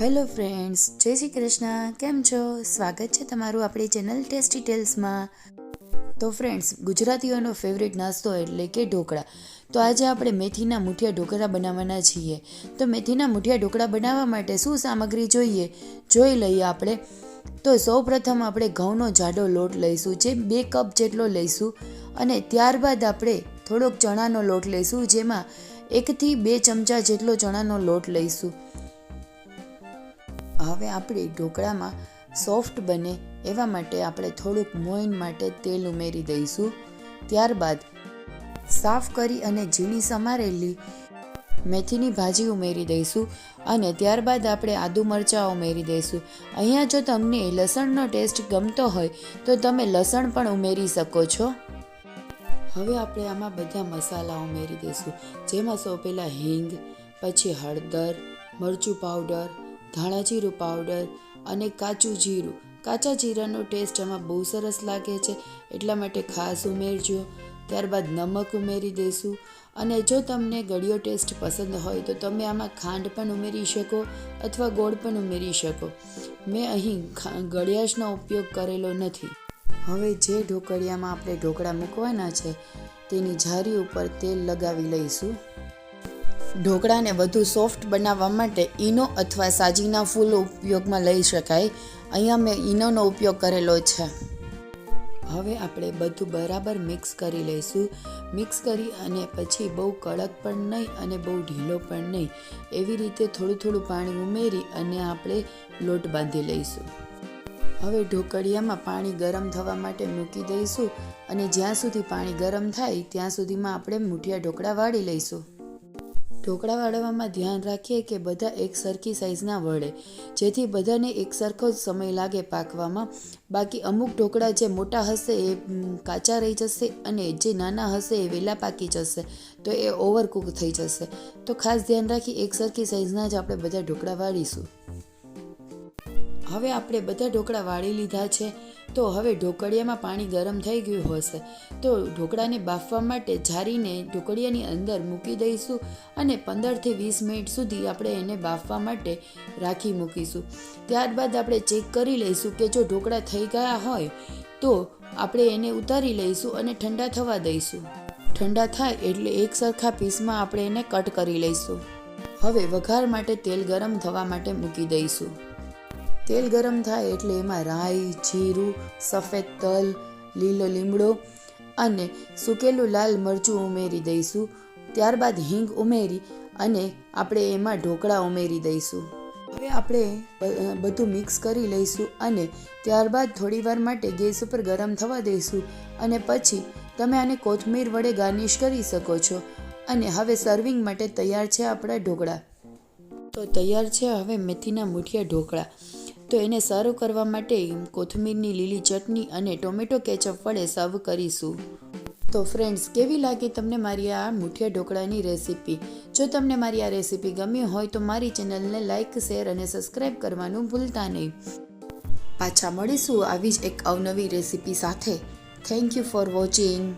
Hello friends, જય શ્રી કૃષ્ણ. કેમ છો? સ્વાગત છે તમારું આપણી ચેનલ ટેસ્ટી ટેલ્સમાં. તો ફ્રેન્ડ્સ, ગુજરાતીઓનો ફેવરેટ નાસ્તો એટલે કે ઢોકળા. તો આજે આપણે મેથીના મુઠિયા ઢોકળા બનાવવાના છીએ. તો મેથીના મુઠિયા ઢોકળા બનાવવા માટે શું સામગ્રી જોઈએ? જોઈ લઈએ આપણે. તો સૌપ્રથમ આપણે ઘઉંનો જાડો લોટ લઈશું જે બે કપ જેટલો લઈશું અને ત્યારબાદ આપણે થોડોક ચણાનો લોટ લઈશું જેમાં એકથી બે ચમચા જેટલો ચણાનો લોટ લઈશું. હવે આપણે ઢોકળામાં સોફ્ટ બને એવા માટે આપણે થોડુંક મોઈન માટે તેલ ઉમેરી દઈશું. ત્યારબાદ સાફ કરી અને ઝીણી સમારેલી મેથીની ભાજી ઉમેરી દઈશું અને ત્યારબાદ આપણે આદુ મરચાં ઉમેરી દઈશું. અહીંયા જો તમને લસણનો ટેસ્ટ ગમતો હોય તો તમે લસણ પણ ઉમેરી શકો છો. હવે આપણે આમાં બધા મસાલા ઉમેરી દઈશું. જેમાં સૌ પહેલાં હિંગ, પછી હળદર, મરચું પાવડર ધાણા જીરું પાવડર અને કાચું જીરું. કાચા જીરાનો ટેસ્ટ આમાં બહુ સરસ લાગે છે, એટલા માટે ખાસ ઉમેરજો. ત્યારબાદ નમક ઉમેરી દઈશું અને જો તમને ગળ્યો ટેસ્ટ પસંદ હોય તો તમે આમાં ખાંડ પણ ઉમેરી શકો અથવા ગોળ પણ ઉમેરી શકો. મેં અહીં ગળ્યાશનો ઉપયોગ કરેલો નથી. હવે જે ઢોકળિયામાં આપણે ઢોકળા મૂકવાના છે તેની જારી ઉપર તેલ લગાવી લઈશું. ઢોકળાને વધુ સોફ્ટ બનાવવા માટે ઈનો અથવા સાજીના ફૂલ ઉપયોગમાં લઈ શકાય. અહીંયા મેં ઈનોનો ઉપયોગ કરેલો છે. હવે આપણે બધું બરાબર મિક્સ કરી લઈશું. મિક્સ કરી અને પછી બહુ કડક પણ નહીં અને બહુ ઢીલો પણ નહીં. એવી રીતે થોડું થોડું પાણી ઉમેરી અને આપણે લોટ બાંધી લઈશું. હવે ઢોકળિયામાં પાણી ગરમ થવા માટે મૂકી દઈશું અને જ્યાં સુધી પાણી ગરમ થાય ત્યાં સુધીમાં આપણે મૂઠિયા ઢોકળા વાળી લઈશું. ઢોકળા વાળવામાં ધ્યાન રાખીએ કે બધા એક સરખી સાઇઝના વળે. જેથી બધાને એક સરખો જ સમય લાગે પાકવામાં. બાકી અમુક ઢોકળા જે મોટા હશે એ કાચા રહી જશે અને જે નાના હશે એ વહેલા પાકી જશે. તો એ ઓવરકુક થઈ જશે. તો ખાસ ધ્યાન રાખી એક સરખી સાઇઝના જ આપણે બધા ઢોકળા વાળીશું. હવે આપણે બધા ઢોકળા વાળી લીધા છે, તો હવે ઢોકળિયામાં પાણી ગરમ થઈ ગયું હશે. તો ઢોકળાને બાફવા માટે જારીને ઢોકળિયાની અંદર મૂકી દઈશું અને પંદરથી વીસ મિનિટ સુધી આપણે એને બાફવા માટે રાખી મૂકીશું. ત્યારબાદ આપણે ચેક કરી લઈશું કે જો ઢોકળા થઈ ગયા હોય, તો આપણે એને ઉતારી લઈશું અને ઠંડા થવા દઈશું. ઠંડા થાય એટલે એક સરખા પીસમાં આપણે એને કટ કરી લઈશું. હવે વઘાર માટે તેલ ગરમ થવા માટે મૂકી દઈશું. તેલ ગરમ થાય એટલે એમાં રાઈ, જીરું, સફેદ તલ, લીલો લીમડો અને સૂકેલું લાલ મરચું ઉમેરી દઈશું. ત્યારબાદ હિંગ ઉમેરી અને આપણે એમાં ઢોકળા ઉમેરી દઈશું. હવે આપણે બધું મિક્સ કરી લઈશું અને ત્યારબાદ થોડીવાર માટે ગેસ ઉપર ગરમ થવા દઈશું અને પછી તમે આને કોથમીર વડે ગાર્નિશ કરી શકો છો. અને હવે સર્વિંગ માટે તૈયાર છે આપણા ઢોકળા. તો તૈયાર છે હવે મેથીના મૂઠિયા ઢોકળા. તો એને સર્વ કરવા માટે કોથમીરની લીલી ચટણી અને ટોમેટો કેચઅપ વડે સર્વ કરીશું. તો ફ્રેન્ડ્સ, કેવી લાગી તમને મારી આ મુઠિયા ઢોકળાની રેસીપી? જો તમને મારી આ રેસીપી ગમી હોય તો મારી ચેનલને લાઇક શેર અને સબસ્ક્રાઈબ કરવાનું ભૂલતા નહીં. પાછા મળીશું આવી જ એક અવનવી રેસીપી સાથે. Thank you for watching